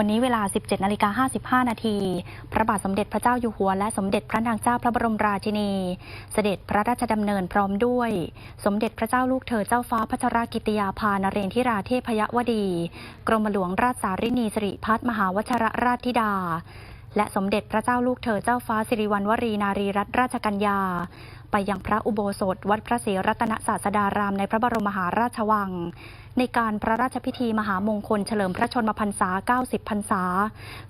วันนี้เวลา 17นาฬิกา55 นาที พระบาทสมเด็จพระเจ้าอยู่หัว และสมเด็จพระนางเจ้าพระบรมราชินี เสด็จพระราชดำเนินพร้อมด้วย สมเด็จพระเจ้าลูกเธอเจ้าฟ้าพัชรกิติยาภานเรนทิราเทพยวดี กรมหลวงราชสารินีสิริพัฒมหาวชรราชธิดา และสมเด็จพระเจ้าลูกเธอเจ้าฟ้าสิริวัณวรีนารีรัตนราชกัญญาไปยังพระอุโบสถ วัดพระศรีรัตนศาสดารามในพระบรมมหาราชวัง ในการพระราชพิธีมหามงคลเฉลิมพระชนมพรรษา 90 พรรษา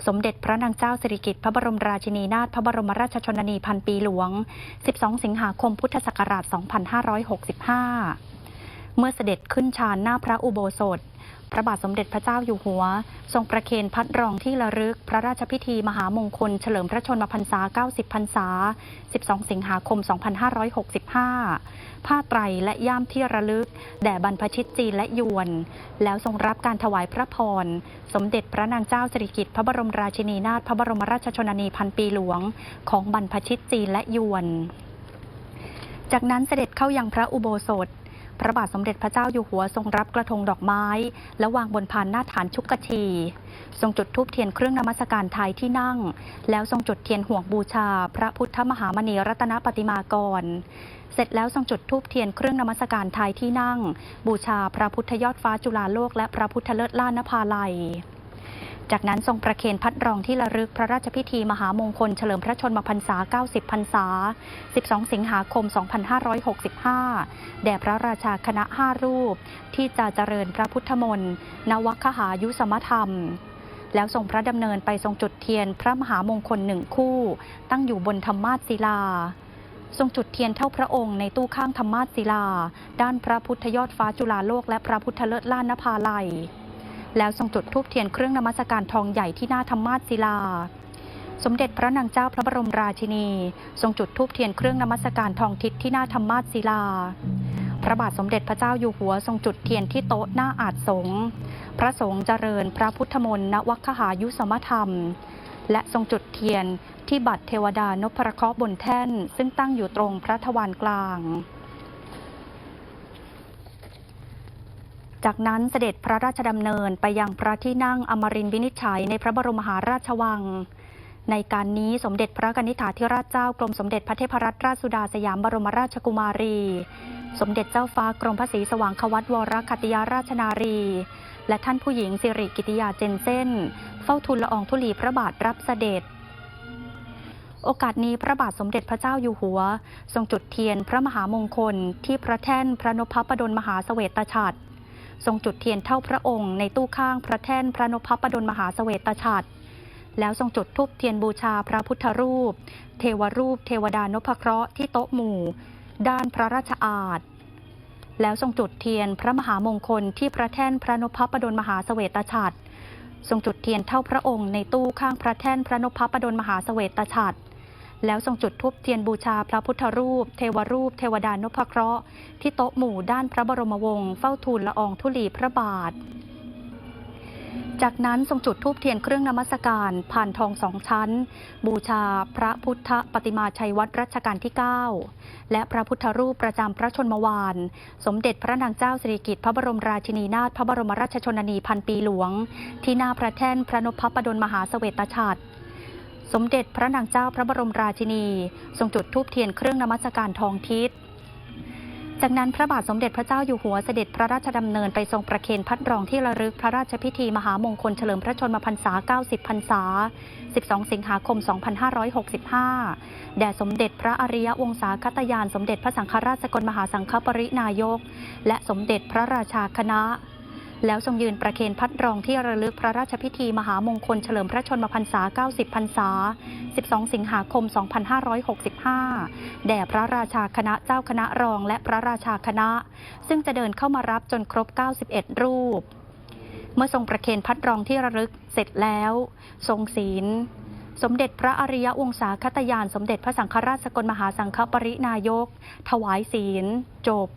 สมเด็จพระนางเจ้าสิริกิติ์พระบรมราชินีนาถพระบรมราชชนนีพันปีหลวง 12 สิงหาคมพุทธศักราช 2565 เมื่อเสด็จขึ้นชานหน้าพระอุโบสถ ระบาทสมเด็จพระเจ้าอยู่หัว ทรงประเคนพัดรองที่ระลึก พระราชพิธีมหามงคล เฉลิมพระชนมพรรษา 90 พรรษา 12 สิงหาคม 2565 ผ้าไตรและย่ามที่ระลึก แด่บรรพชิตจีนและยวน แล้วทรงรับการถวายพระพร สมเด็จพระนางเจ้าสิริกิติ์พระบรมราชินีนาถพระบรมราชชนนีพันปีหลวง ของบรรพชิตจีนและยวน จากนั้นเสด็จเข้ายังพระอุโบสถ พระบาทสมเด็จพระเจ้าอยู่หัวทรงรับกระทงดอกไม้ และวางบนพานหน้าฐานชุกกะชี ทรงจุดธูปเทียนเครื่องนมัสการไทยที่นั่ง แล้วทรงจุดเทียนห่วงบูชา พระพุทธมหามณีรัตนปฏิมากร เสร็จแล้วทรงจุดธูปเทียนเครื่องนมัสการไทยที่นั่ง บูชาพระพุทธยอดฟ้าจุฬาโลกและพระพุทธเลิศล้านภาลัย จากนั้นทรงประเคนพัดรองที่ระลึกพระราชพิธีมหามงคลเฉลิมพระชนมพรรษา 90 พรรษา 12 สิงหาคม 2565 แด่พระราชาคณะ 5 รูป ที่จะเจริญพระพุทธมนต์นวัคหายุสมธรรม แล้วทรงพระดำเนินไปทรงจุดเทียนพระมหามงคลหนึ่งคู่ ตั้งอยู่บนธรรมาสศิลาทรงจุดเทียนเท่าพระองค์ในตู้ข้างธรรมาสศิลา ด้านพระพุทธยอดฟ้าจุฬาโลกและพระพุทธเลิศล่านภาลัย แล้วทรงจุดธูปเทียนเครื่องนมัสการทองใหญ่ที่หน้าธรรมาสศิลา สมเด็จพระนางเจ้าพระบรมราชินี ทรงจุดธูปเทียนเครื่องนมัสการทองทิศที่หน้าธรรมาสศิลา พระบาทสมเด็จพระเจ้าอยู่หัวทรงจุดเทียนที่โต๊ะหน้าอาจสงฆ์พระสงฆ์เจริญพระพุทธมนต์ณวัคหายุสมธรรม และทรงจุดเทียนที่บัตรเทวดานพเคราะห์บนแท่น ซึ่งตั้งอยู่ตรงพระทวารกลาง จากนั้นเสด็จพระราชดำเนินไปยังพระที่นั่งอมรินทร์วินิจฉัยในพระบรมหาราชวัง ในการนี้สมเด็จพระกนิษฐาธิราชเจ้ากรมสมเด็จพระเทพรัตนราชสุดาสยามบรมราชกุมารี สมเด็จเจ้าฟ้ากรมพระศรีสว่างควัตวรคัติยาราชนารี และท่านผู้หญิงสิริกิติยาเจนเซนเฝ้าทูลละอองธุลีพระบาทรับเสด็จโอกาสนี้พระบาทสมเด็จพระเจ้าอยู่หัว ทรงจุดเทียนพระมหามงคลที่พระแท่นพระนพปดลมหาเสวตฉัตร ทรงจุดเทียนเท่าพระองค์ในตู้ข้างพระแท่นพระนพปดลมหาเสวตฉัตรแล้วทรงจุดธูปเทียนบูชาพระพุทธรูป เทวรูป เทวดานพเคราะห์ที่โต๊ะหมู่ ด้านพระราชอาณแล้วทรงจุดเทียนพระมหามงคลที่พระแท่นพระนพปดลมหาเสวตฉัตรทรงจุดเทียนเท่าพระองค์ในตู้ข้างพระแท่นพระนพปดลมหาเสวตฉัตร แล้วทรงจุดทูปเทียนบูชาพระพุทธรูป เทวรูป เทวดานพเคราะห์ที่โต๊ะหมู่ด้านพระบรมวงศ์เฝ้าทูลละอองธุลีพระบาท จากนั้นทรงจุดทูปเทียนเครื่องนมัสการผ่านทองสองชั้น บูชาพระพุทธปฏิมาชัยวัดรัชกาลที่ 9 และพระพุทธรูปประจำพระชนมวาน สมเด็จพระนางเจ้าสิริกิติ์พระบรมราชินีนาถพระบรมราชชนนีพันปีหลวง ที่หน้าพระแท่นพระนพปดลมหาเสวตฉัตร สมเด็จพระนางเจ้าพระบรมราชินี ทรงจุดธูปเทียนเครื่องนมัสการทองทิศ จากนั้นพระบาทสมเด็จพระเจ้าอยู่หัวเสด็จพระราชดำเนินไปทรงประเคนพัดรองที่ระลึกพระราชพิธีมหามงคลเฉลิมพระชนมพรรษา 90 พรรษา 12 สิงหาคม 2565 แด่สมเด็จพระอริยวงศาคตยาน สมเด็จพระสังฆราชสกลมหาสังฆปรินายก และสมเด็จพระราชาคณะ แล้วทรงยืนประเคนพัดรองที่ระลึกพระราชพิธีมหามงคลเฉลิมพระชนมพรรษา 90 พรรษา 12 สิงหาคม 2565 แด่พระราชาคณะเจ้าคณะรองและพระราชาคณะ ซึ่งจะเดินเข้ามารับจนครบ 91 รูป เมื่อทรงประเคนพัดรองที่ระลึกเสร็จแล้ว ทรงศีลสมเด็จพระอริยวงศาคตยาน สมเด็จพระสังฆราชสกลมหาสังฆปรินายก ถวายศีล จบ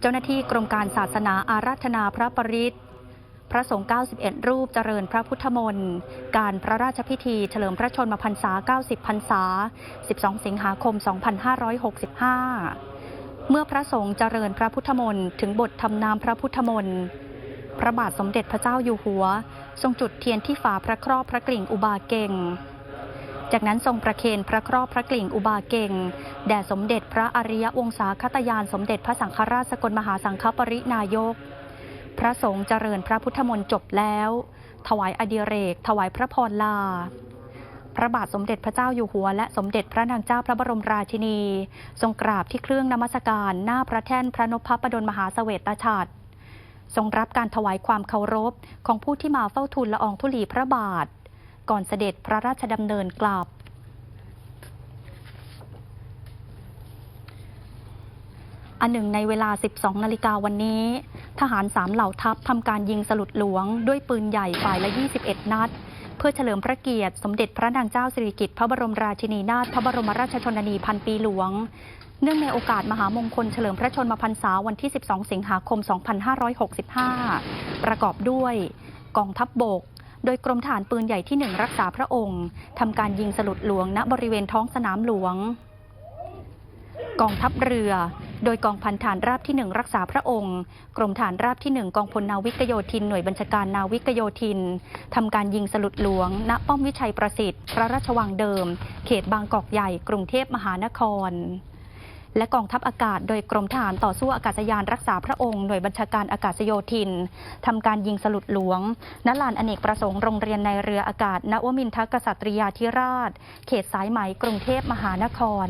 เจ้าหน้าที่กรมการศาสนาอาราธนาพระปริตพระสงฆ์ 91 รูปเจริญพระพุทธมนต์ การพระราชพิธีเฉลิมพระชนมพรรษา 90 พรรษา 12 สิงหาคม 2565 เมื่อพระสงฆ์เจริญพระพุทธมนต์ถึงบททำนามพระพุทธมนต์ พระบาทสมเด็จพระเจ้าอยู่หัว ทรงจุดเทียนที่ฝาพระครอบพระกลิ่งอุบาเก่ง จากนั้นทรงประเคนพระครอบพระกลิ่งอุบาเก่ง แด่สมเด็จพระอริยวงศาคตยานสมเด็จพระสังฆราชสกลมหาสังฆปรินายก พระสงฆ์เจริญพระพุทธมนต์จบแล้ว ถวายอดิเรก ถวายพระพรลา พระบาทสมเด็จพระเจ้าอยู่หัว และสมเด็จพระนางเจ้าพระบรมราชินี ทรงกราบที่เครื่องนมัสการหน้าพระแท่นพระนพพระดลมหาเสวตฉัตรทรงรับการถวายความเคารพของผู้ที่มาเฝ้าทูลละอองธุลีพระบาท ก่อนเสด็จพระราชดำเนินกลับอันหนึ่งในเวลา 12 นาฬิกาวันนี้ ทหารสามเหล่าทัพทำการยิงสลุดหลวง ด้วยปืนใหญ่ฝ่ายละ 21 นัด เพื่อเฉลิมพระเกียรติ สมเด็จพระนางเจ้าสิริกิติ์พระบรมราชินีนาถพระบรมราชชนนีพันปีหลวง เนื่องในโอกาสมหามงคลเฉลิมพระชนมพรรษาวันที่ 12 สิงหาคม 2565 ประกอบด้วย กองทัพบบก ดยกรมฐานปืนใหญ่ที่ 1 รักษาพระองค์ทำการยิงสลุดหลวงณบริเวณท้องสนามหลวง กองทัพเรือ โดยกองพันฐานราบที่ 1 รักษาพระองค์ กรมฐานราบที่ 1 กองพลนาวิกโยธินหน่วยบัญชาการนาวิกโยธินทำการยิงสลุดหลวง ณป้อมวิชัยประสิทธิ์ พระราชวังเดิม เขตบางกอกใหญ่ กรุงเทพมหานคร และกองทัพอากาศโดยกรมทหารต่อสู้อากาศยานรักษาพระองค์หน่วยบัญชาการอากาศโยธินทำการยิงสลุดหลวงณลานอเนกประสงค์โรงเรียนในเรืออากาศณวมินทกษัตริยาธิราช เขตสายไหมกรุงเทพมหานคร